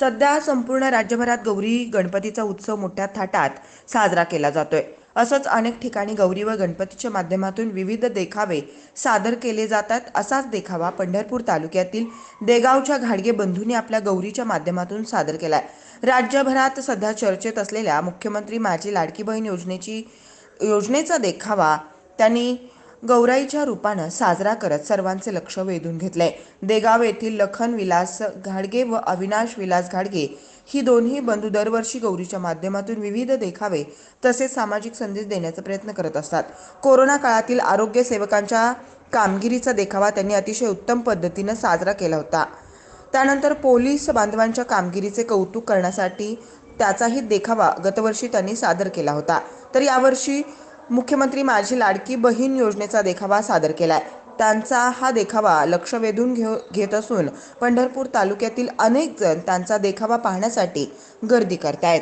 सध्या संपूर्ण राज्यभरात गौरी गणपतीचा उत्सव मोठ्या थाटात साजरा केला जातोय. असंच अनेक ठिकाणी गौरी व गणपतीच्या माध्यमातून विविध देखावे सादर केले जातात. असाच देखावा पंढरपूर तालुक्यातील देगावच्या घाडगे बंधूंनी आपल्या गौरीच्या माध्यमातून सादर केलाय. राज्यभरात सध्या चर्चेत असलेल्या मुख्यमंत्री माझी लाडकी बहीण योजनेची योजनेचा देखावा त्यांनी गौराईच्या रूपानं साजरा करत सर्वांचे लक्ष वेधून घेतलंय. देगाव येथील लखन विलास घाडगे व अविनाश विलास घाडगे ही दोन्ही बंधू दरवर्षी गौरीच्या माध्यमातून विविध देखावे तसेच सामाजिक संदेश देण्याचा प्रयत्न करत असतात. कोरोना काळातील आरोग्य सेवकांच्या कामगिरीचा देखावा त्यांनी अतिशय उत्तम पद्धतीनं साजरा केला होता. त्यानंतर पोलीस बांधवांच्या कामगिरीचे कौतुक करण्यासाठी त्याचाही देखावा गतवर्षी त्यांनी सादर केला होता. तर यावर्षी मुख्यमंत्री माझी लाडकी बहीण योजनेचा देखावा सादर केला आहे त्यांचा हा देखावा लक्ष वेधून घेऊ घेत असून पंढरपूर तालुक्यातील अनेक जण त्यांचा देखावा पाहण्यासाठी गर्दी करतायत.